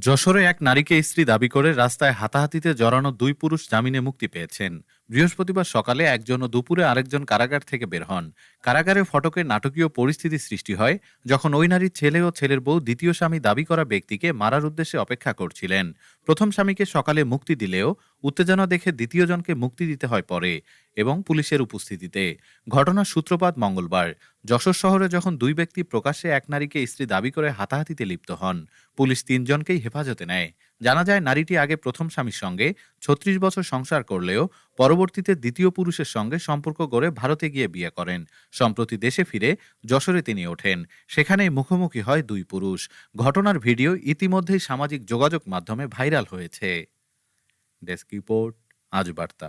যশোরে এক নারীকে স্ত্রী দাবি করে রাস্তায় হাতাহাতিতে জড়ানো দুই পুরুষ জামিনে মুক্তি পেয়েছেন। বৃহস্পতিবার সকালে একজন ও দুপুরে আরেকজন কারাগার থেকে বের হন। কারাগারে ফটকে নাটকীয় পরিস্থিতি সৃষ্টি হয়, যখন ওই নারীর ছেলে ও ছেলের বউ দ্বিতীয় স্বামী দাবি করা ব্যক্তিকে মারার উদ্দেশ্যে অপেক্ষা করছিলেন। প্রথম স্বামীকে সকালে মুক্তি দিলেও উত্তেজনা দেখে দ্বিতীয় জনকে মুক্তি দিতে হয় পরে এবং পুলিশের উপস্থিতিতে। ঘটনার সূত্রপাত মঙ্গলবার। যশোর শহরে যখন দুই ব্যক্তি প্রকাশ্যে এক নারীকে স্ত্রী দাবি করে হাতাহাতিতে লিপ্ত হন, পুলিশ তিনজনকেই হেফাজতে নেয়। জানা যায় নারীটি আগে প্রথম স্বামীর সঙ্গে ছত্রিশ বছর সংসার করলেও পরবর্তীতে দ্বিতীয় পুরুষের সঙ্গে সম্পর্ক গড়ে ভারতে গিয়ে বিয়ে করেন। সম্প্রতি দেশে ফিরে যশোরে তিনি ওঠেন। সেখানেই মুখোমুখি হয় দুই পুরুষ। ঘটনার ভিডিও ইতিমধ্যেই সামাজিক যোগাযোগ মাধ্যমে ভাইরাল হয়েছে। ডেস্ক রিপোর্ট, আজ বার্তা।